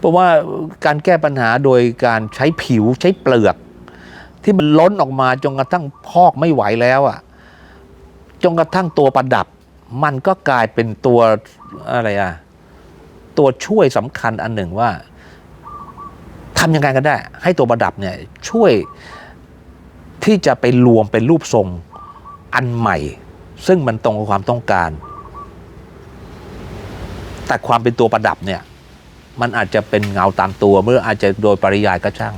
เพราะว่าการแก้ปัญหาโดยการใช้ผิวใช้เปลือก ที่มันล้นออกมาจนกระทั่งพอกไม่ไหวแล้วอะจนกระทั่งตัวประดับ มันก็กลายเป็นตัวอะไรอะตัวช่วยสำคัญอันหนึ่งว่าทำยังไงกันได้ ให้ตัวประดับเนี่ยช่วยที่จะไปรวมเป็นรูปทรงอันใหม่ ซึ่งมันตรงกับความต้องการ แต่ความเป็นตัวประดับเนี่ย มันอาจจะเป็นเงาตามตัวเมื่ออาจจะโดยปริยายก็ช่าง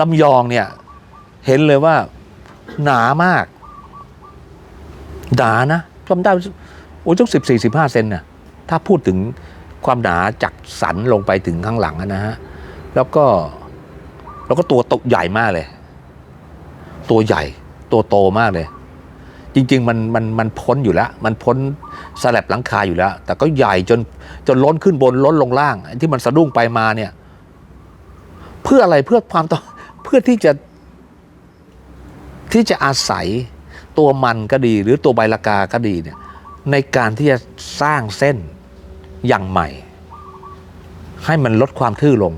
ลำยองเนี่ย เห็นเลยว่า หนามาก หนานะจำได้โอ้ยต้องสิบสี่สิบห้าเซนน่ะถ้าพูดถึงความหนาจากสันลงไปถึงข้างหลังนะฮะ แล้วก็ แล้วก็ตัวโตใหญ่มากเลย ตัวใหญ่ ตัวโตมากเลย จริง ๆ มันมันมันพ้นอยู่แล้ว มันพ้นสลับหลังคาอยู่แล้ว แต่ก็ใหญ่จนจนล้นขึ้นบนล้นลงล่างที่มันสะดุ้งไปมาเนี่ย เพื่ออะไรเพื่อความต้องเพื่อที่จะที่จะอาศัยตัวมันก็ดี หรือตัวใบละกาก็ดีเนี่ยในการที่จะสร้างเส้นอย่างใหม่ ให้มันลดความทื่อลง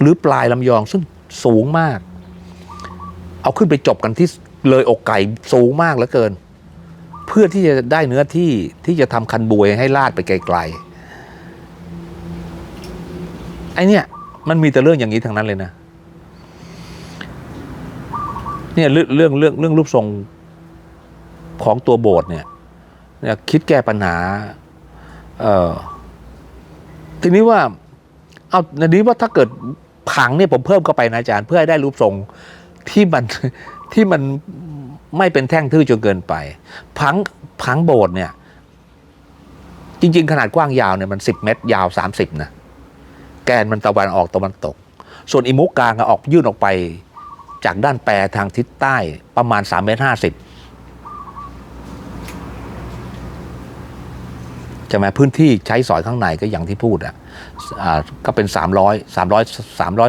หรือปลายลำยองซึ่งสูงมาก เอาขึ้นไปจบกันที่ เลยอกไก่สูงมากเหลือเกิน เพื่อที่จะได้เนื้อที่ที่จะทำคันบวยให้ลาดไปไกลๆไอเนี่ย มันมีแต่เรื่องอย่างนี้ทั้งนั้นเลยนะเนี่ยเรื่องเรื่องเรื่องเรื่องรูปทรงของตัวโบสถ์เนี่ยเนี่ยคิดแก้ปัญหา เอ่อทีนี้ว่า เอาทีนี้ว่าถ้าเกิดผังเนี่ยผมเพิ่มเข้าไปนะอาจารย์ เพื่อให้ได้รูปทรง ที่มันที่มันไม่เป็นแท่งทื่อจนเกินไป ผังผังโบสถ์เนี่ย จริง ๆ ขนาดกว้างยาวเนี่ยมันสิบเมตร ยาวสามสิบนะแกนมันตะวันออกตะวันตก ส่วนอิมุกกลางอะออกยื่นออกไปจากด้านแปรทางทิศใต้ประมาณ3เมตรห้าสิบใช่ไหมพื้นที่ใช้สอยข้างในก็อย่างที่พูดอะอ่าก็เป็น 300 300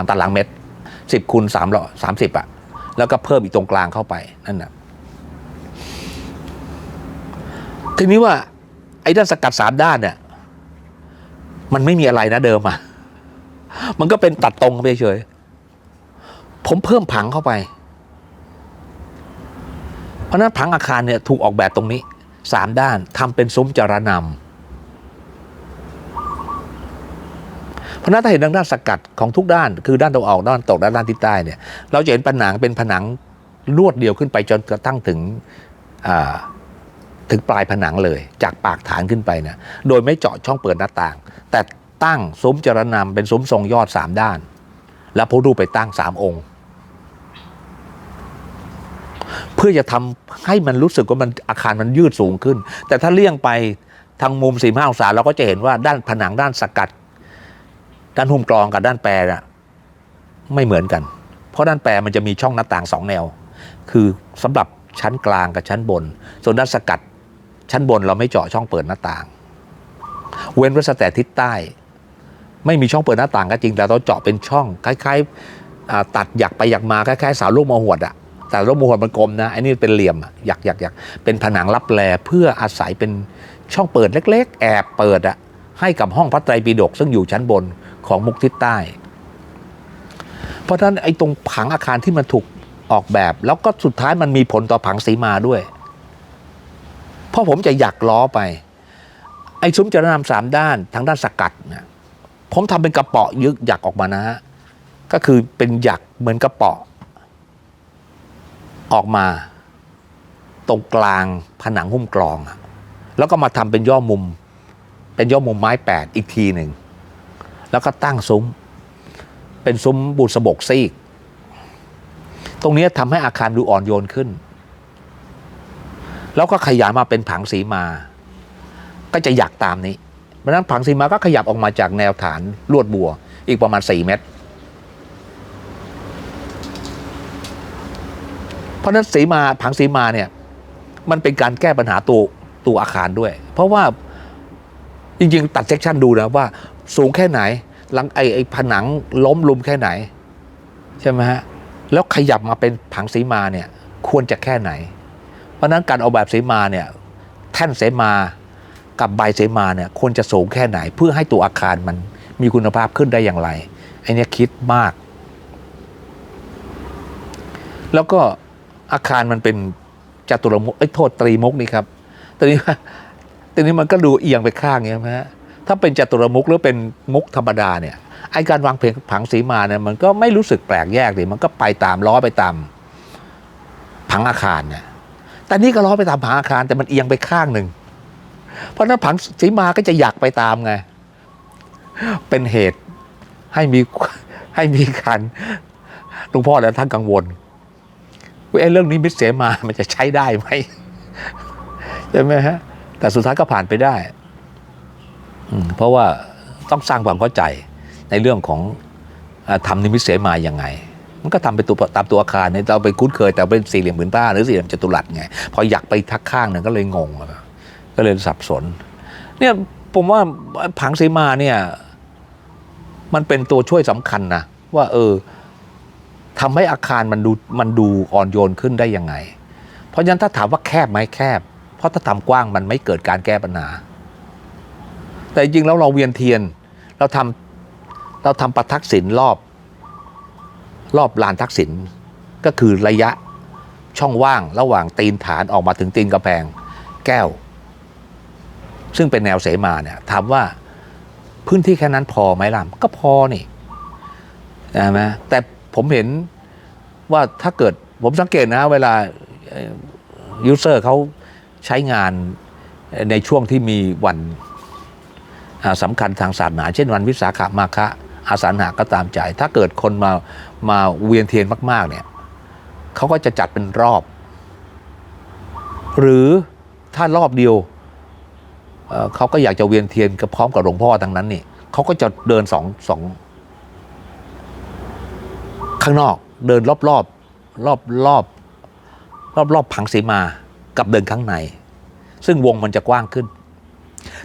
335 ตารางเมตร 10คูณ300 30อะแล้วก็เพิ่มอีกตรงกลางเข้าไปนั่นนะทีนี้ว่าไอ้ด้านสกัดสามด้านเนี่ย มันไม่มีอะไรนะเดิมอะมันก็เป็นตัดตรงไปเฉยผมเพิ่มผังเข้าไป เพราะฉะนั้นผังอาคารเนี่ยถูกออกแบบตรงนี้สามด้านทำเป็นซุ้มจารนำ เพราะนั้นถ้าเห็นทางด้านสกัดของทุกด้าน คือด้านตะวันออกด้านตกและด้านทิศใต้เนี่ยเราจะเห็นผนังเป็นผนังลวดเดียวขึ้นไปจนกระทั่งถึงถึงปลายผนังเลย จากปากฐานขึ้นไปเนี่ยโดยไม่เจาะช่องเปิดหน้าต่าง แต่ตั้งซุ้มจรนำเป็นซุ้มทรงยอดสามด้าน แล้วพระรูปไปตั้งสามองค์ เพื่อจะทำให้มันรู้สึกว่ามันอาคารมันยืดสูงขึ้น แต่ถ้าเลี่ยงไปทางมุมสี่ห้าองศาเราก็จะเห็นว่าด้านผนังด้านสกัด ด้านหุ้มกรองกับด้านแปรน่ะไม่เหมือนกัน เพราะด้านแปรมันจะมีช่องหน้าต่างสองแนว คือสำหรับชั้นกลางกับชั้นบน ส่วนด้านสกัดชั้นบนเราไม่เจาะช่องเปิดหน้าต่าง เว้นไว้แต่ทิศใต้ ไม่มีช่องเปิดหน้าต่างก็จริงแต่เราเจาะเป็นช่องคล้ายๆตัดหยักไปหยักมาคล้ายๆเสาลูกมะหวดอะแต่ลูกมะหวดมันกลมนะไอ้นี่เป็นเหลี่ยมหยักหยักหยักเป็นผนังรับแลเพื่ออาศัยเป็นช่องเปิดเล็ก ๆ แอบเปิดอะให้กับห้องพระไตรปิฎกซึ่งอยู่ชั้นบน ของมุกทิศใต้ เพราะฉะนั้นไอ้ตรงผังอาคารที่มันถูกออกแบบ แล้วก็สุดท้ายมันมีผลต่อผังสีมาด้วย เพราะผมจะอยากล้อไป ไอ้ซุ้มจรนำสามด้านทางด้านสกัดเนี่ยผมทำเป็นกระเป๋อยึกหยักออกมานะฮะก็คือเป็นหยักเหมือนกระเป๋อออกมา ตรงกลางผนังหุ้มกรอง แล้วก็มาทำเป็นย่อมุม เป็นย่อมุมไม้แปดอีกทีหนึ่ง แล้วก็ตั้งซุ้ม เป็นซุ้มบุษบกซีก ตรงนี้ทำให้อาคารดูอ่อนโยนขึ้น แล้วก็ขยายมาเป็นผังสีมา ก็จะอยากตามนี้เพราะนั้นผังสีมาก็ขยับออกมาจากแนวฐานลวดบัว อีกประมาณ 4 เมตร เพราะนั้นสีมาผังสีมาเนี่ยมันเป็นการแก้ปัญหาตัวตัวอาคารด้วย เพราะว่า จริง ๆ ตัดเซกชันดูนะว่าสูงแค่ไหนหลังไอไอผนังล้มลุมแค่ไหน ใช่ไหมฮะ แล้วขยับมาเป็นผังสีมาเนี่ยควรจะแค่ไหน เพราะนั้นการออกแบบสีมาเนี่ยแท่นเสมากับใบเสมาเนี่ยควรจะสูงแค่ไหน เพื่อให้ตัวอาคารมันมีคุณภาพขึ้นได้อย่างไรไอเนี้ยคิดมาก แล้วก็อาคารมันเป็นจัตุรมุกเอ้โทษตรีมุกนี่ครับตอนนี้ ตอนนี้มันก็ดูเอียงไปข้างเงี้ยไหมฮะถ้าเป็นจัตุรมุกหรือเป็นมุกธรรมดาเนี่ยไอการวางเพลงผังสีมาเนี่ยมันก็ไม่รู้สึกแปลกแยกเลยมันก็ไปตามล้อไปตามผังอาคารเนี่ยแต่นี่ก็ล้อไปตามผังอาคารแต่มันเอียงไปข้างหนึ่งเพราะนั้นผังสีมาก็จะอยากไปตามไงเป็นเหตุให้มีให้มีการหลวงพ่อและท่านกังวลว่าไอ้เรื่องนี้มิตรเสมามันจะใช้ได้ไหมใช่ไหมฮะ แต่สุดท้ายก็ผ่านไปได้เพราะว่าต้องสร้างความเข้าใจในเรื่องของอทำนิมิตเสมาอย่างไง มันก็ทำไปตัวตามตัวอาคารเนี่ยเราไปคุ้นเคย แต่เป็นสี่เหลี่ยมผืนผ้าหรือสี่เหลี่ยมจัตุรัสไงพออยากไปทักข้างหนึ่งก็เลยงงก็เลยสับสน เนี่ยผมว่าผังเสมาเนี่ยมันเป็นตัวช่วยสำคัญนะว่าเออทำให้อาคารมันดูมันดูอ่อนโยนขึ้นได้ยังไง เพราะฉะนั้นถ้าถามว่าแคบไหมแคบ เพราะถ้าทำกว้างมันไม่เกิดการแก้ปัญหา แต่จริงแล้วเราเวียนเทียนเราทำเราทำประทักษิณรอบรอบลานทักษิณก็คือระยะช่องว่างระหว่างตีนฐานออกมาถึงตีนกระแพงแก้ว ซึ่งเป็นแนวเสมาเนี่ยถามว่าพื้นที่แค่นั้นพอไหมล่ะก็พอนี่ใช่ไหมแต่ผมเห็นว่าถ้าเกิดผมสังเกตนะ เวลายูเซอร์เขา ใช้งานในช่วงที่มีวันอ่าสำคัญทางศาสนา เช่นวันวิสาขมาฆะอาสาหะก็ตามใจ ถ้าเกิดคนมามาเวียนเทียนมากๆเนี่ยเขาก็จะจัดเป็นรอบ หรือถ้ารอบเดียวเเขาก็อยากจะเวียนเทียนกับพร้อมกับหลวงพ่อทั้งนั้นนี่เขาก็จะเดินสองสองข้างนอกเดินรอบรอบรอบรอบรอบรอบผังสีมา กับเดินข้างใน ซึ่งวงมันจะกว้างขึ้น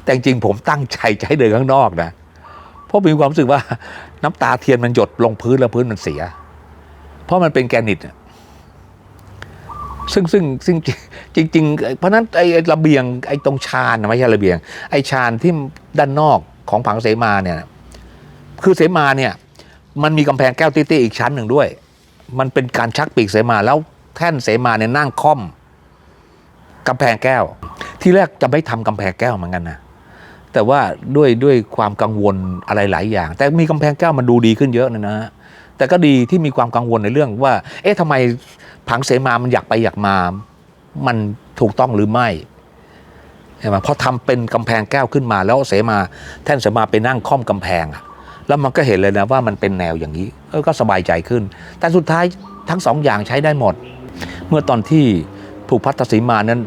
แต่จริงผมตั้งใจให้เดินข้างนอกนะเพราะมีความรู้สึกว่าน้ำตาเทียนมันหยดลงพื้นแล้วพื้นมันเสีย เพราะมันเป็นแกนิตซึ่งซึ่งซึ่งจริง ๆ เพราะนั้นไอ้ระเบียงไอ้ตรงชานไม่ใช่ระเบียง ไอ้ชานที่ด้านนอกของผังเสมาเนี่ย คือเสมาเนี่ย มันมีกำแพงแก้วตี้ๆอีกชั้นหนึ่งด้วย มันเป็นการชักปีกเสมาแล้วแท่นเสมาเนี่ยนั่งค่อม กำแพงแก้ว ที่แรกจะไม่ทำกำแพงแก้วเหมือนกันนะแต่ว่าด้วยด้วยความกังวลอะไรหลายอย่าง แต่มีกำแพงแก้วมันดูดีขึ้นเยอะนะนะแต่ก็ดีที่มีความกังวลในเรื่องว่า เอ๊ะทำไมผังเสมามันอยากไปอยากมา มันถูกต้องหรือไม่ใช่ไหมพอทำเป็นกำแพงแก้วขึ้นมา แล้วเสมาแท่นเสมาไปนั่งค่อมกำแพงอะแล้วมันก็เห็นเลยนะว่ามันเป็นแนวอย่างนี้เออก็สบายใจขึ้น แต่สุดท้ายทั้งสองอย่างใช้ได้หมด เมื่อตอนที่ผูกพัทธสีมานั้น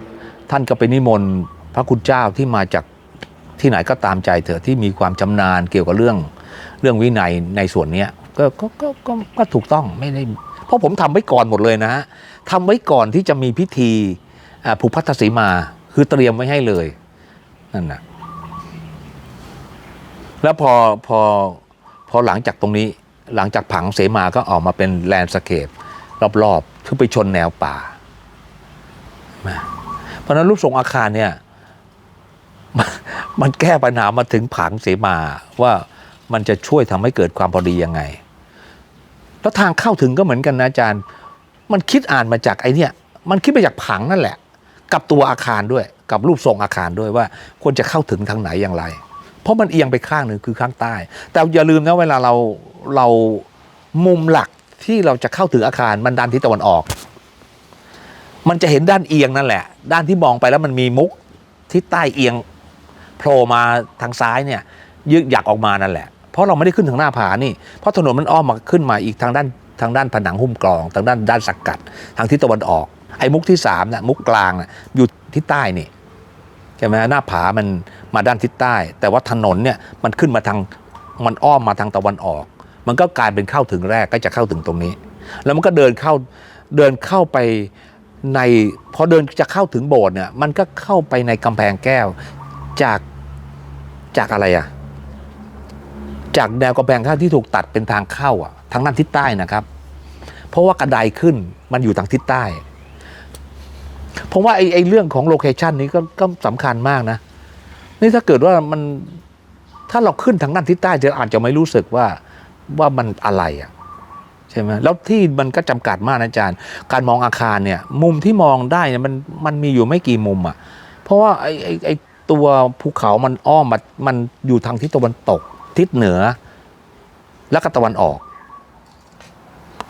ท่านก็ไปนิมนต์พระคุณเจ้าที่มาจากที่ไหนก็ตามใจเถอะที่มีความชำนาญเกี่ยวกับเรื่องเรื่องวินัยในส่วนเนี้ยก็ก็ก็ก็ก็ถูกต้องไม่ได้เพราะผมทำไว้ก่อนหมดเลยนะฮะทำไว้ก่อนที่จะมีพิธีอ่าผูกพัทธสีมาคือเตรียมไว้ให้เลยนั่นนะแล้วพอพอพอหลังจากตรงนี้หลังจากผังเสมาก็ออกมาเป็นแลนด์สเคปรอบๆคือไปชนแนวป่ามา ราะนั้นรูปทรงอาคารเนี่ยมันมันแก้ปัญหามาถึงผังเสมาว่ามันจะช่วยทำให้เกิดความพอดียังไง แล้วทางเข้าถึงก็เหมือนกันนะอาจารย์ มันคิดอ่านมาจากไอ้เนี่ยมันคิดมาจากผังนั่นแหละ กับตัวอาคารด้วย กับรูปทรงอาคารด้วยว่าควรจะเข้าถึงทางไหนอย่างไร เพราะมันเอียงไปข้างหนึ่งคือข้างใต้ แต่อย่าลืมนะเวลาเราเรามุมหลักที่เราจะเข้าถึงอาคารมันด้านทิศตะวันออก มันจะเห็นด้านเอียงนั่นแหละ ด้านที่มองไปแล้วมันมีมุกทิศใต้เอียงโผล่มาทางซ้ายเนี่ยยึกอยากออกมานั่นแหละ เพราะเราไม่ได้ขึ้นทางหน้าผานี่ เพราะถนนมันอ้อมมาขึ้นมาอีกทางด้านทางด้านผนังหุ้มกรอง ทางด้านด้านสกกัด ทางทิศตะวันออก ไอ้มุกที่สามน่ะมุกกลางน่ะอยู่ทิศใต้นี่ใช่ไหมหน้าผามันมาด้านทิศใต้ แต่ว่าถนนเนี่ยมันขึ้นมาทางมันอ้อมมาทางตะวันออก มันก็กลายเป็นเข้าถึงแรกก็จะเข้าถึงตรงนี้ แล้วมันก็เดินเข้าเดินเข้าไป ในพอเดินจะเข้าถึงโบสถ์เนี่ยมันก็เข้าไปในกำแพงแก้วจากจากอะไรอะจากแนวกำแพงข้างที่ถูกตัดเป็นทางเข้าอะทางด้านทิศใต้นะครับ เพราะว่ากระไดขึ้นมันอยู่ทางทิศใต้ผมว่าไอ้ไอ้เรื่องของโลเคชันนี้ก็ก็สำคัญมากนะ นี่ถ้าเกิดว่ามันถ้าเราขึ้นทางด้านทิศใต้จะอาจจะไม่รู้สึกว่าว่ามันอะไรอะ ใช่ไหมแล้วที่มันก็จำกัดมากนะอาจารย์ การมองอาคารเนี่ย มุมที่มองได้เนี่ยมันมันมีอยู่ไม่กี่มุมอะ เพราะว่าไอ้ไอ้ไอ้ตัวภูเขามันอ้อมมันมันอยู่ทางทิศตะวันตก ทิศเหนือ และก็ตะวันออก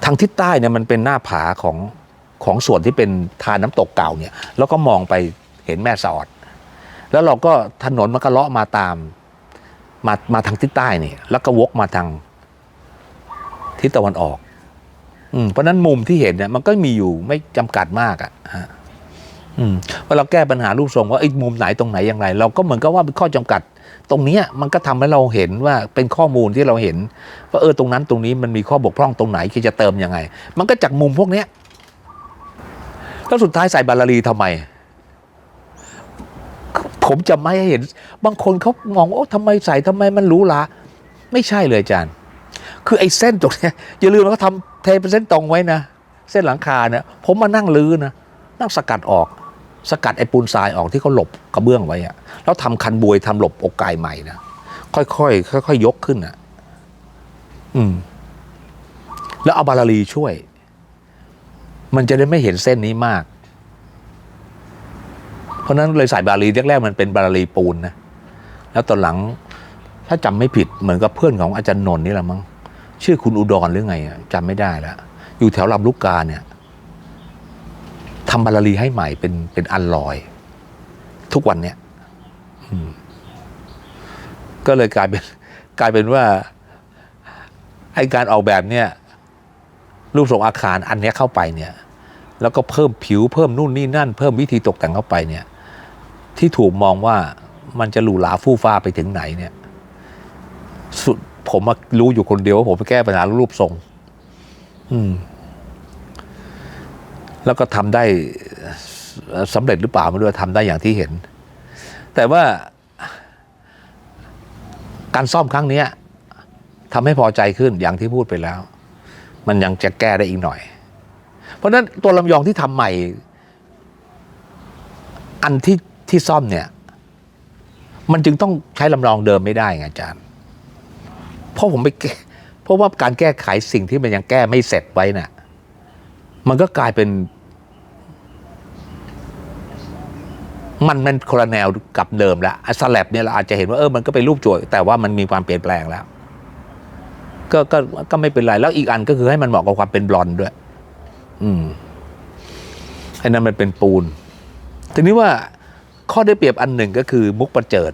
ทางทิศใต้เนี่ยมันเป็นหน้าผาของของส่วนที่เป็นทานน้ำตกเก่าเนี่ย แล้วก็มองไปเห็นแม่สอด แล้วเราก็ถนนมันก็เลาะมาตามมามาทางทิศใต้นี่แล้วก็วกมาทางทิศตะวันออก เพราะนั้นมุมที่เห็นเนี่ยมันก็มีอยู่ไม่จำกัดมากอะ่ะฮะอืมเวลาเราแก้ปัญหารูปทรงว่าไอ้มุมไหนตรงไหนอย่างไร เราก็เหมือนกับว่าเป็นข้อจำกัด ตรงนี้มันก็ทำให้เราเห็นว่าเป็นข้อมูลที่เราเห็น ว่าเออตรงนั้นตรงนี้มันมีข้อบกพร่องตรงไหนที่จะเติมยังไง มันก็จากมุมพวกเนี้ยแล้วสุดท้ายใส่บาลารีทำไม ผมจะไม่เห็น บางคนเขามองว่าโอ้ทำไมใส่ทำไมมันหรูหราไม่ใช่เลยอาจารย์ คือไอ้เส้นตรงเนี้ยอย่าลืมว่าเขาทำเทเป็นเส้นตรงไว้นะ เส้นหลังคาเนี่ยผมมานั่งลื้อนะนั่งสกัดออก สกัดไอ้ปูนทรายออกที่เขาหลบกระเบื้องไว้อะแล้วทำคันบวยทำหลบอกไก่ใหม่นะค่อยๆค่อยๆยกขึ้นอะ อืม แล้วเอาบาลารีช่วย มันจะได้ไม่เห็นเส้นนี้มาก เพราะฉะนั้นเลยใส่บาลารีแรกๆมันเป็นบาลารีปูนนะแล้วตอนหลังถ้าจำไม่ผิดเหมือนกับเพื่อนของอาจารย์นนท์นี่แหละมั้ง ชื่อคุณอุดรหรือไงจำไม่ได้แล้วอยู่แถวลำลูกกาเนี่ยทำบาลารีให้ใหม่เป็นเป็นอันลอย ทุกวันเนี่ยก็เลยกลายเป็นกลายเป็นว่าไอการออกแบบเนี่ย รูปทรงอาคารอันนี้เข้าไปเนี่ย แล้วก็เพิ่มผิวเพิ่มนู่นนี่นั่น เพิ่มวิธีตกแต่งเข้าไปเนี่ย ที่ถูกมองว่ามันจะหรูหราฟู่ฟ้าไปถึงไหนเนี่ย สุด ผมมารู้อยู่คนเดียวว่าผมไปแก้ปัญหารูปทรง อืม แล้วก็ทำได้สำเร็จหรือเปล่าไม่รู้ว่าทำได้อย่างที่เห็น แต่ว่าการซ่อมครั้งเนี้ยทำให้พอใจขึ้นอย่างที่พูดไปแล้ว มันยังจะแก้ได้อีกหน่อย เพราะฉะนั้นตัวลำยองที่ทำใหม่ อันที่ที่ซ่อมเนี่ย มันจึงต้องใช้ลำลองเดิมไม่ได้ไงอาจารย์ ราะผมไปแก้เพราะว่าการแก้ไขสิ่งที่มันยังแก้ไม่เสร็จไว้น่ะมันก็กลายเป็น มันมันคนละแนวกับเดิมแล้วสแลบเนี่ยเราอาจจะเห็นว่าเออมันก็เป็นรูปโจทย์แต่ว่ามันมีความเปลี่ยนแปลงแล้ว ก็ก็ก็ไม่เป็นไรแล้วอีกอันก็คือให้มันเหมาะกับความเป็นบลอนด์ด้วย อืมไอ้นั้นมันเป็นปูน ทีนี้ว่าข้อได้เปรียบอันหนึ่งก็คือมุกประเจิด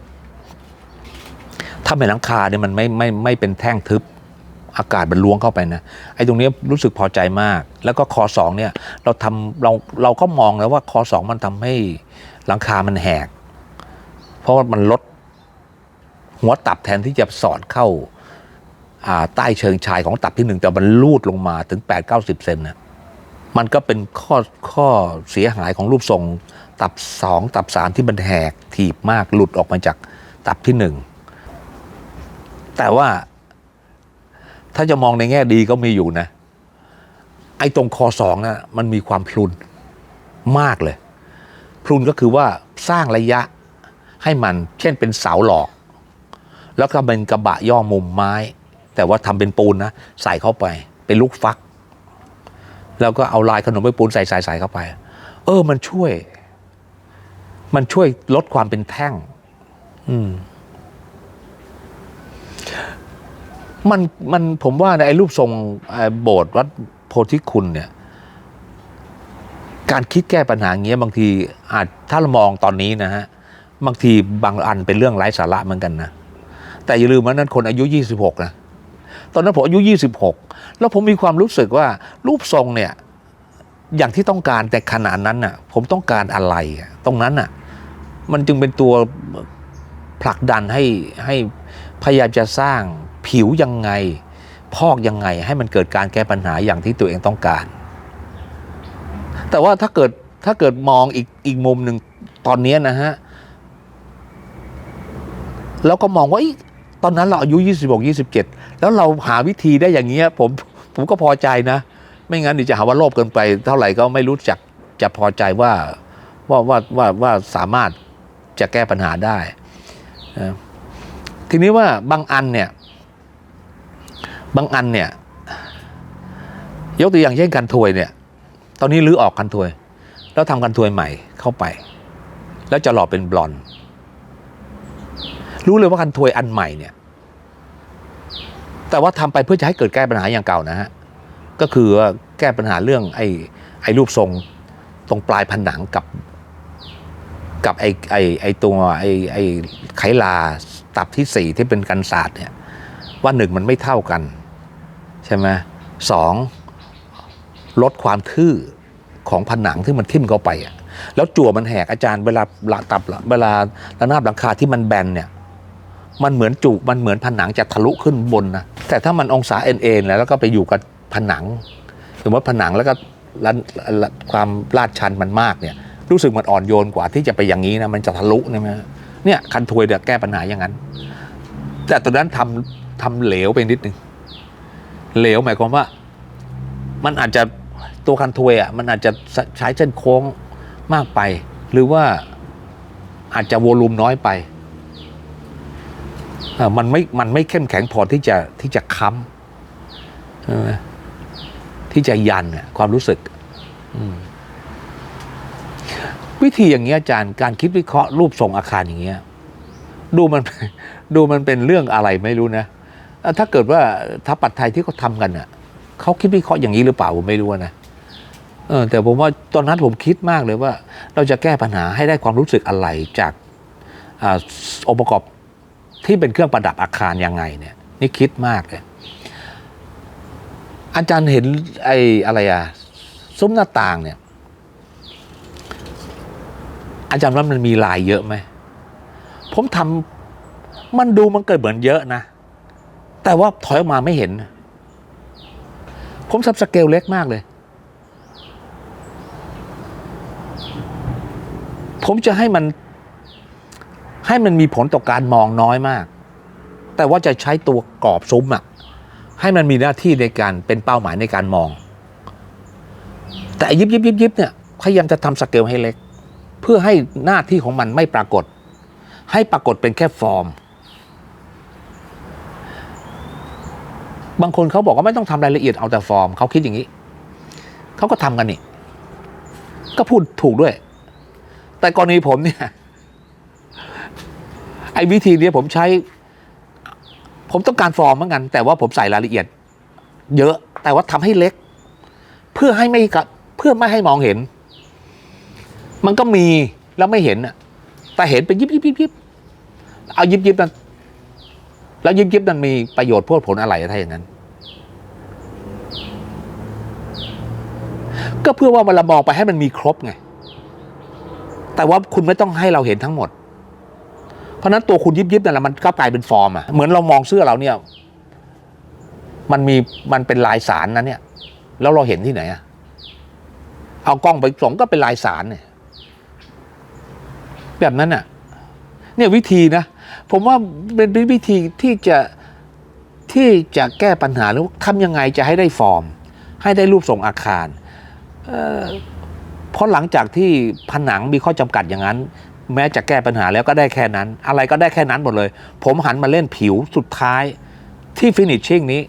ถ้าเป็นหลังคาเนี่ยมันไม่ไม่ไม่เป็นแท่งทึบอากาศมันล้วงเข้าไปนะไอ้ตรงนี้รู้สึกพอใจมาก แล้วก็คอสองเนี่ยเราทำเราเราก็มองแล้วว่าคอสองมันทำให้หลังคามันแหก เพราะว่ามันลดหัวตับแทนที่จะสอดเข้าอ่าใต้เชิงชายของตับที่หนึ่งแต่มันลูดลงมาถึง 8 9 0เซนนะมันก็เป็นข้อข้อเสียหายของรูปทรง ตับสองตับสามที่มันแหกถีบมากหลุดออกมาจากตับที่หนึ่ง แต่ว่าถ้าจะมองในแง่ดีก็มีอยู่นะ ไอ้ตรงคอสองนะมันมีความพลุนมากเลย พลุนก็คือว่าสร้างระยะให้มัน เช่นเป็นเสาหลอก แล้วก็เป็นกระบะย่อมุมไม้ แต่ว่าทำเป็นปูนนะ ใส่เข้าไป เป็นลูกฟัก แล้วก็เอาลายขนมไปปูนใส่ใส่ใส่เข้าไป เออ มันช่วย มันช่วยลดความเป็นแท่ง อืม มันมันผมว่าในไอ้รูปทรงโบสถ์วัดโพธิคุณเนี่ย การคิดแก้ปัญหาเงี้ยบางทีอาจถ้าเรามองตอนนี้นะฮะบางทีบางอันเป็นเรื่องไร้สาระเหมือนกันนะแต่อย่าลืมว่านั้นคนอายุ 26 นะ ตอนนั้นผมอายุ 26 แล้วผมมีความรู้สึกว่ารูปทรงเนี่ย อย่างที่ต้องการแต่ขนาดนั้นน่ะ ผมต้องการอะไรตรงนั้นน่ะ มันจึงเป็นตัวผลักดันให้ให้พยายามจะสร้าง ผิวยังไง พอกยังไงให้มันเกิดการแก้ปัญหาอย่างที่ตัวเองต้องการ แต่ว่าถ้าเกิดถ้าเกิดมองอีกอีกมุมหนึ่งตอนนี้นะฮะ แล้วก็มองว่าอ้ตอนนั้นเราอายุ 26 27 แล้วเราหาวิธีได้อย่างเงี้ยผมผมก็พอใจนะ ไม่งั้นเดี๋ยวจะหาว่าโลภเกินไป เท่าไหร่ก็ไม่รู้จักจะพอใจว่าว่าว่าว่าว่าสามารถจะแก้ปัญหาได้ ทีนี้ว่าบางอันเนี่ย บางอันเนี่ย ยกตัวอย่างเช่นกันถวยเนี่ย ตอนนี้รื้อออกกันถวย แล้วทำกันถวยใหม่เข้าไป แล้วจะหล่อเป็นบลอน รู้เลยว่ากันถวยอันใหม่เนี่ย แต่ว่าทำไปเพื่อจะให้เกิดแก้ปัญหาอย่างเก่านะฮะก็คือแก้ปัญหาเรื่องไอ้ไอ้รูปทรงตรงปลายผนังกับกับไอ้ไอ้ไอ้ตัวไอ้ไอ้ไขลาตับที่สี่ที่เป็นกันศาสตร์เนี่ย ว่าหนึ่งมันไม่เท่ากัน ใช่ไหมสองลดความทื่อของผนังที่มันทิ่มเข้าไปอะแล้วจั่วมันแหกอาจารย์เวลาลตับเวลาระนาบหลังคาที่มันแบนเนี่ยมันเหมือนจุมันเหมือนผนังจะทะลุขึ้นบนนะแต่ถ้ามันองศาเอ็นเอ็นแล้วแล้วก็ไปอยู่กับผนังสมมติผนังแล้วก็ความลาดชันมันมากเนี่ยรู้สึกมันอ่อนโยนกว่าที่จะไปอย่างนี้นะมันจะทะลุใช่ไหมเนี่ยคันทวยเดี๋ยวแก้ปัญหาอย่างนั้น แต่ตอนนั้นทำ ทำเหลวไปนิดนึงเหลวหมายความว่า มันอาจจะตัวคันทวยอะมันอาจจะใช้เส้นโค้งมากไป หรือว่าอาจจะวอลุ่มน้อยไปมันไม่ มันไม่เข้มแข็งพอที่จะที่จะค้ำที่จะยันเนี่ยความรู้สึก วิธีอย่างเงี้ยอาจารย์การคิดวิเคราะห์รูปทรงอาคารอย่างเงี้ย ดูมันดูมันเป็นเรื่องอะไรไม่รู้นะเถ้าเกิดว่าทัพปัดไทยที่เขาทำกันอะเขาคิดวิเคราะห์อย่างนี้หรือเปล่าผมไม่รู้นะเออแต่ผมว่าตอนนั้นผมคิดมากเลยว่า เราจะแก้ปัญหาให้ได้ความรู้สึกอะไรจากอ่าองค์ประกอบที่เป็นเครื่องประดับอาคารยังไงเนี่ย นี่คิดมากเลยอาจารย์เห็นไอ้อะไรอะซุ้มหน้าต่างเนี่ย อาจารย์ว่ามันมีลายเยอะไหมผมทำมันดูมันเกิดเหมือนเยอะนะ แต่ว่าถอยออกมาไม่เห็น ผมทำสเกลเล็กมากเลย ผมจะให้มัน ให้มันมีผลต่อการมองน้อยมาก แต่ว่าจะใช้ตัวกรอบซุ้มอะให้มันมีหน้าที่ในการเป็นเป้าหมายในการมอง แต่อ้ยิบยิบยิบยิบเนี่ยพยายามจะทำสเกลให้เล็ก เพื่อให้หน้าที่ของมันไม่ปรากฏ ให้ปรากฏเป็นแค่ฟอร์ม บางคนเขาบอกว่าไม่ต้องทำรายละเอียดเอาแต่ฟอร์มเขาคิดอย่างนี้ เขาก็ทำกันนี่ ก็พูดถูกด้วย แต่กรณีผมเนี่ยไอ้วิธีเนี้ยผมใช้ ผมต้องการฟอร์มเหมือนกัน แต่ว่าผมใส่รายละเอียด เยอะแต่ว่าทำให้เล็ก เพื่อให้ไม่กะเพื่อไม่ให้มองเห็น มันก็มีแล้วไม่เห็นน่ะแต่เห็นเป็นยิบยิบยิบยิบเอายิบยิบนั้น แล้วยิบยิบนั้นมีประโยชน์พวกผลอะไรถ้าอย่างนั้น ก็เพื่อว่าเวลามองไปให้มันมีครบไง แต่ว่าคุณไม่ต้องให้เราเห็นทั้งหมด เพราะฉะนั้นตัวคุณยิบยิบนั่นแหละมันก็กลายเป็นฟอร์มอะเหมือนเรามองเสื้อเราเนี่ย มันมีมันเป็นลายสารนะเนี่ย แล้วเราเห็นที่ไหนอะเอากล้องไปส่องก็เป็นลายสารเนี่ย แบบนั้นอะเนี่ยวิธีนะ ผมว่าเป็นวิธีที่จะที่จะแก้ปัญหาหรือทำยังไงจะให้ได้ฟอร์ม ให้ได้รูปทรงอาคารเพราะหลังจากที่ผนังมีข้อจำกัดอย่างนั้น แม้จะแก้ปัญหาแล้วก็ได้แค่นั้น อะไรก็ได้แค่นั้นหมดเลย ผมหันมาเล่นผิวสุดท้ายที่ฟินิชชิ่งนี้